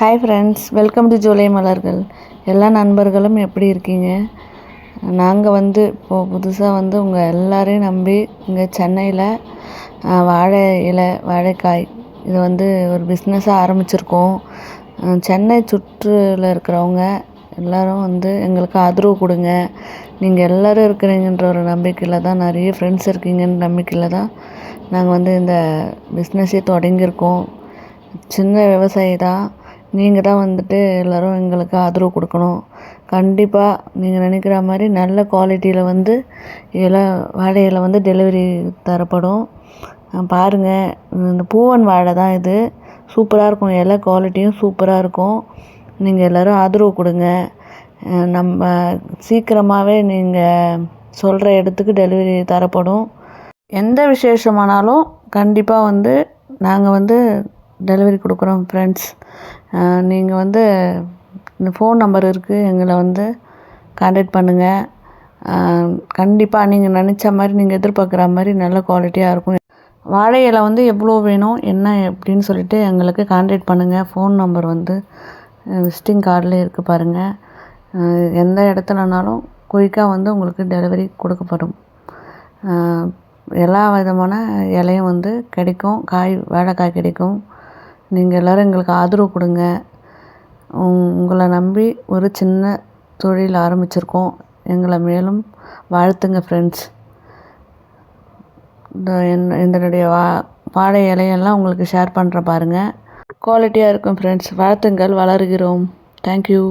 Hi friends welcome to July மலர்கள் எல்லா நண்பர்களும் எப்படி இருக்கீங்க? நாங்கள் வந்து இப்போது புதுசாக வந்து உங்கள் எல்லாரையும் நம்பி இங்கே சென்னையில் வாழை இலை வாழைக்காய் இது வந்து ஒரு பிஸ்னஸாக ஆரம்பிச்சிருக்கோம். சென்னை சுற்றுல இருக்கிறவங்க எல்லாரும் வந்து எங்களுக்கு ஆதரவு கொடுங்க. நீங்கள் எல்லோரும் இருக்கிறீங்கன்ற ஒரு நம்பிக்கையில் தான் நிறைய ஃப்ரெண்ட்ஸ் இருக்கீங்கன்ற நம்பிக்கையில் தான் நாங்கள் வந்து இந்த பிஸ்னஸே தொடங்கியிருக்கோம். சின்ன விவசாயி தான். நீங்கள் தான் வந்துட்டு எல்லோரும் எங்களுக்கு ஆதரவு கொடுக்கணும். கண்டிப்பாக நீங்கள் நினைக்கிற மாதிரி நல்ல குவாலிட்டியில் வந்து எல்லாம் வாழையில் வந்து டெலிவரி தரப்படும். பாருங்கள் இந்த பூவன் வாழை தான் இது. சூப்பராக இருக்கும் இலை குவாலிட்டியும் சூப்பராக இருக்கும். நீங்கள் எல்லோரும் ஆதரவு கொடுங்க. நம்ம சீக்கிரமாகவே நீங்கள் சொல்கிற இடத்துக்கு டெலிவரி தரப்படும். எந்த விசேஷமானாலும் கண்டிப்பாக வந்து நாங்கள் வந்து டெலிவரி கொடுக்குறோம் ஃப்ரெண்ட்ஸ் நீங்கள் வந்து இந்த ஃபோன் நம்பர் இருக்குது எங்களை வந்து காண்டாக்ட் பண்ணுங்கள் கண்டிப்பாக நீங்கள் நினச்ச மாதிரி நீங்கள் எதிர்பார்க்குற மாதிரி நல்ல குவாலிட்டியாக இருக்கும். வாழை இலை வந்து எவ்வளோ வேணும் என்ன எப்படின்னு சொல்லிட்டு எங்களுக்கு காண்டாக்ட் பண்ணுங்கள் ஃபோன் நம்பர் வந்து விசிட்டிங் கார்டில் இருக்குது பாருங்கள் எந்த இடத்துலனாலும் குயிக்காக வந்து உங்களுக்கு டெலிவரி கொடுக்கப்படும். எல்லா விதமான இலையும் வந்து கிடைக்கும். காய் வாழைக்காய் கிடைக்கும். நீங்கள் எல்லோரும் எங்களுக்கு ஆதரவு கொடுங்க. உங்களை நம்பி ஒரு சின்ன தொழில் ஆரம்பிச்சிருக்கோம். எங்களை மேலும் வாழ்த்துங்க ஃப்ரெண்ட்ஸ் இந்த என் இதனுடைய வா வாழை இலையெல்லாம் உங்களுக்கு ஷேர் பண்ணுறேன் பாருங்கள் குவாலிட்டியாக இருக்கும் ஃப்ரெண்ட்ஸ் வாழ்த்துங்கள் வளருகிறோம். தேங்க்யூ